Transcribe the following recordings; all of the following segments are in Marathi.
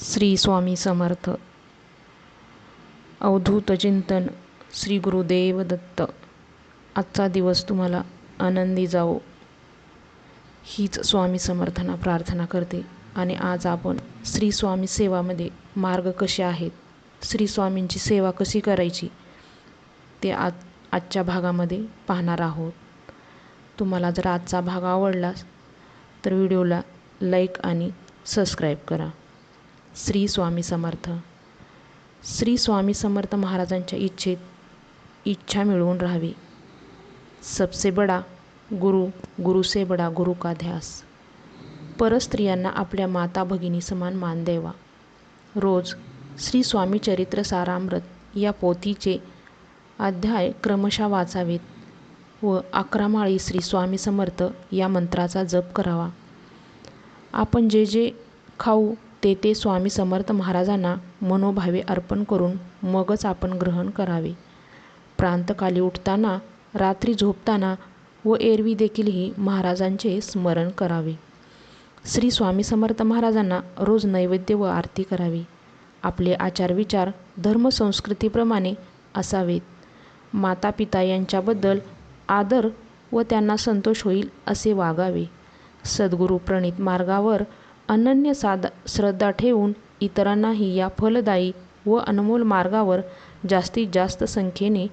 श्री स्वामी समर्थ. अवधूत चिंतन श्री गुरुदेव दत्त. आजचा दिवस तुम्हाला आनंदी जावो. हीच स्वामी समर्थना प्रार्थना करते. आणि आज आपण श्री स्वामी सेवामध्ये मार्ग कसे आहेत? श्री स्वामींची सेवा कशी करायची? ते आज आजच्या भागामध्ये पाहणार आहोत. तुम्हाला जर आजचा भाग आवडलास तर व्हिडिओला लाईक आणि सबस्क्राईब करा. श्री स्वामी समर्थ. श्री स्वामी समर्थ महाराजांच्या इच्छेत इच्छा मिळवून राहावी. सबसे बडा गुरु गुरु से बडा गुरु का ध्यास. परस्त्रियांना आपल्या माता भगिनी समान मान द्यावा. रोज श्री स्वामी चरित्र सारामृत या पोथीचे अध्याय क्रमशः वाचावेत व अकरामाळी श्री स्वामी समर्थ या मंत्राचा जप करावा. आपण जे जे खाऊ ते ते स्वामी समर्थ महाराजांना मनोभावे अर्पण करून मगच आपण ग्रहण करावे. प्रांतकाली उठताना रात्री झोपताना व एरवी देखीलही महाराजांचे स्मरण करावे. श्री स्वामी समर्थ महाराजांना रोज नैवेद्य व आरती करावी. आपले आचारविचार धर्मसंस्कृतीप्रमाणे असावेत. माता पिता यांच्याबद्दल आदर व त्यांना संतोष होईल असे वागावे. सद्गुरू प्रणित मार्गावर अनन्य साध श्रद्धा ठेवून इतरांनाही या फलदायी व अनमोल मार्गावर जास्तीत जास्त संख्येने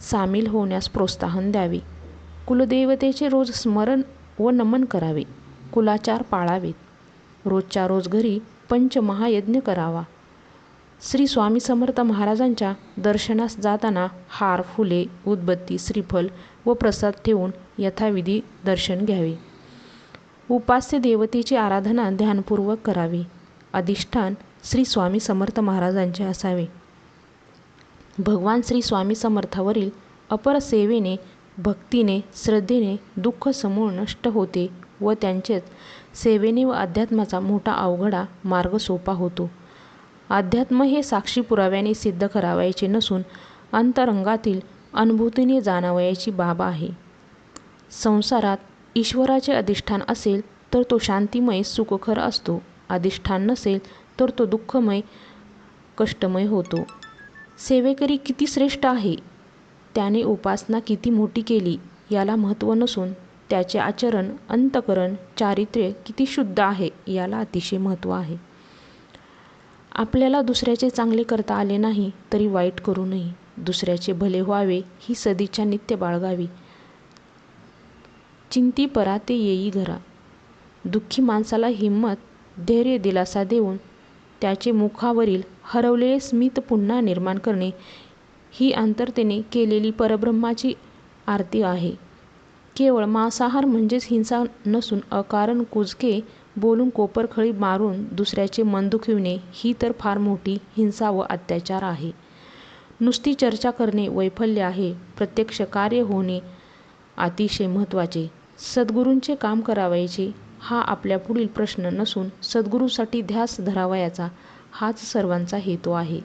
सामील होण्यास प्रोत्साहन द्यावे. कुलदेवतेचे रोज स्मरण व नमन करावे. कुलाचार पाळावेत. रोजच्या रोज घरी पंचमहायज्ञ करावा. श्री स्वामी समर्थ महाराजांच्या दर्शनास जाताना हार फुले उदबत्ती श्रीफल व प्रसाद ठेवून यथाविधी दर्शन घ्यावे. उपास्य देवतेची आराधना ध्यानपूर्वक करावी. अधिष्ठान श्री स्वामी समर्थ महाराजांचे असावे. भगवान श्री स्वामी समर्थावरील अपर सेवेने भक्तीने श्रद्धेने दुःख समूळ नष्ट होते व त्यांचेच सेवेने व अध्यात्माचा मोठा अवघडा मार्ग सोपा होतो. अध्यात्म हे साक्षी पुराव्याने सिद्ध करावायचे नसून अंतरंगातील अनुभूतीने जाणवायची बाब आहे. संसारात ईश्वराचे अधिष्ठान असेल तर तो शांतिमय सुखकर असतो. अधिष्ठान नसेल तर तो दुःखमय कष्टमय होतो. सेवेकरी किती श्रेष्ठ आहे? त्याने उपासना किती मोठी केली याला महत्त्व नसून त्याचे आचरण अंतकरण चारित्र्य किती शुद्ध आहे याला अतिशय महत्त्व आहे. आपल्याला दुसऱ्याचे चांगले करता आले नाही तरी वाईट करू नये. दुसऱ्याचे भले व्हावे ही सदिच्छा नित्य बाळगावी. चिंती पराते येई घरा. दुःखी माणसाला हिंमत धैर्य दिलासा देऊन त्याचे मुखावरील हरवलेले स्मित पुन्हा निर्माण करणे ही अंतरतेने केलेली परब्रह्माची आरती आहे. केवळ मांसाहार म्हणजेच हिंसा नसून अकारण कुजके बोलून कोपरखळी मारून दुसऱ्याचे मन दुखविणे ही तर फार मोठी हिंसा व अत्याचार आहे. नुसती चर्चा करणे वैफल्य आहे. प्रत्यक्ष कार्य होणे अतिशय महत्त्वाचे. सद्गुरूंचे काम करावयाचे हा आपल्या पुढील प्रश्न नसून सद्गुरूसाठी ध्यास धरावयाचा हाच सर्वांचा हेतू आहे.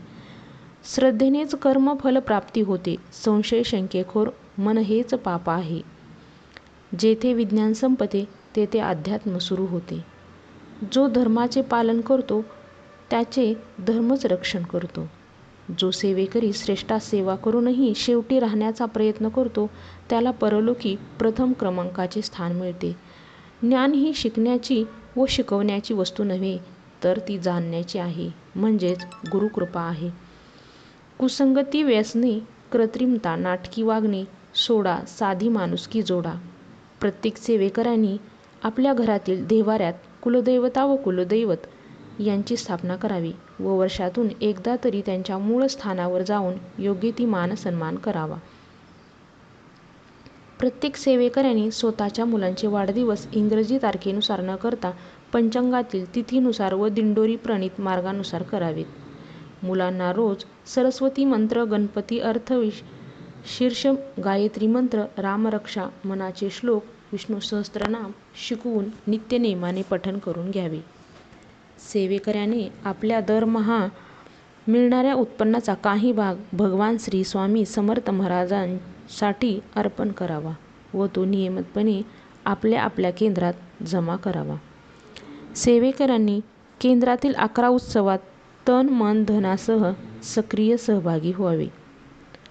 श्रद्धेनेच कर्म फलप्राप्ती होते संशय शंकेखोर मन हेच पाप आहे. जेथे विज्ञान संपते तेथे अध्यात्म सुरू होते. जो धर्माचे पालन करतो त्याचे धर्मच रक्षण करतो. जो सेवेकरी श्रेष्ठा सेवा करूनही शेवटी राहण्याचा प्रयत्न करतो त्याला परलोकी प्रथम क्रमांकाचे स्थान मिळते. ज्ञान ही शिकण्याची व शिकवण्याची वस्तू नव्हे तर ती जाणण्याची आहे म्हणजेच गुरुकृपा आहे. कुसंगती व्यसने कृत्रिमता नाटकी वागणे सोडा साधी माणुसकी जोडा. प्रत्येक सेवेकरांनी आपल्या घरातील देवाऱ्यात कुलदैवता व कुलदैवत यांची स्थापना करावी. व वर्षातून एकदा तरी त्यांच्या मूळ स्थानावर जाऊन योग्य ती मान सन्मान करावा. प्रत्येक सेवेकऱ्यांनी स्वतःच्या मुलांचे वाढदिवस इंग्रजी तारखेनुसार न करता पंचांगातील तिथीनुसार व दिंडोरी प्रणित मार्गानुसार करावेत. मुलांना रोज सरस्वती मंत्र गणपती अर्थविश शीर्ष गायत्री मंत्र रामरक्षा मनाचे श्लोक विष्णू सहस्त्रनाम शिकवून नित्यनेमाने पठण करून घ्यावे. सेवेकऱ्याने आपल्या दरमहा मिळणाऱ्या उत्पन्नाचा काही भाग भगवान श्री स्वामी समर्थ महाराजांसाठी अर्पण करावा व तो नियमितपणे आपल्या आपल्या केंद्रात जमा करावा. सेवेकरांनी केंद्रातील अकरा उत्सवात तन मन धनासह सक्रिय सहभागी व्हावे.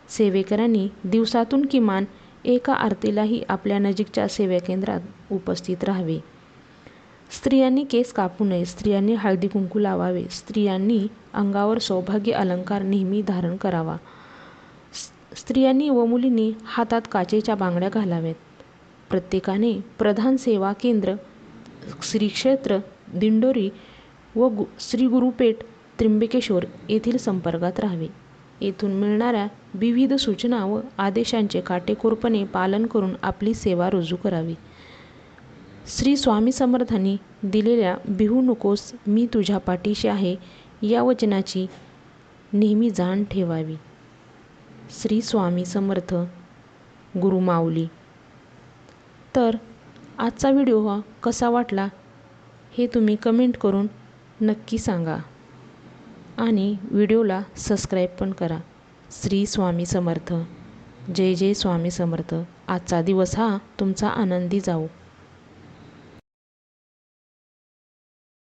सेवेकरांनी दिवसातून किमान एका आरतीलाही आपल्या नजीकच्या सेवा केंद्रात उपस्थित राहावे. स्त्रियांनी केस कापू नये स्त्रियांनी हळदी कुंकू लावावे स्त्रियांनी अंगावर सौभाग्य अलंकार नेहमी धारण करावा. स्त्रियांनी व मुलींनी हातात काचेच्या बांगड्या घालाव्यात. प्रत्येकाने प्रधान सेवा केंद्र श्रीक्षेत्र दिंडोरी व गु श्री गुरुपेठ त्र्यंबकेश्वर येथील संपर्कात राहावे. येथून मिळणाऱ्या विविध सूचना व आदेशांचे काटेकोरपणे पालन करून आपली सेवा रुजू करावी. श्री स्वामी समर्थांनी दिलेल्या बिहू नकोस मी तुझ्या पाठीशी आहे या वचनाची नेहमी जाण ठेवावी. श्री स्वामी समर्थ गुरुमाऊली तर आजचा व्हिडिओ हा कसा वाटला हे तुम्ही कमेंट करून नक्की सांगा. आणि व्हिडिओला सबस्क्राईब पण करा. श्री स्वामी समर्थ. जय जय स्वामी समर्थ. आजचा दिवस हा तुमचा आनंदी जाऊ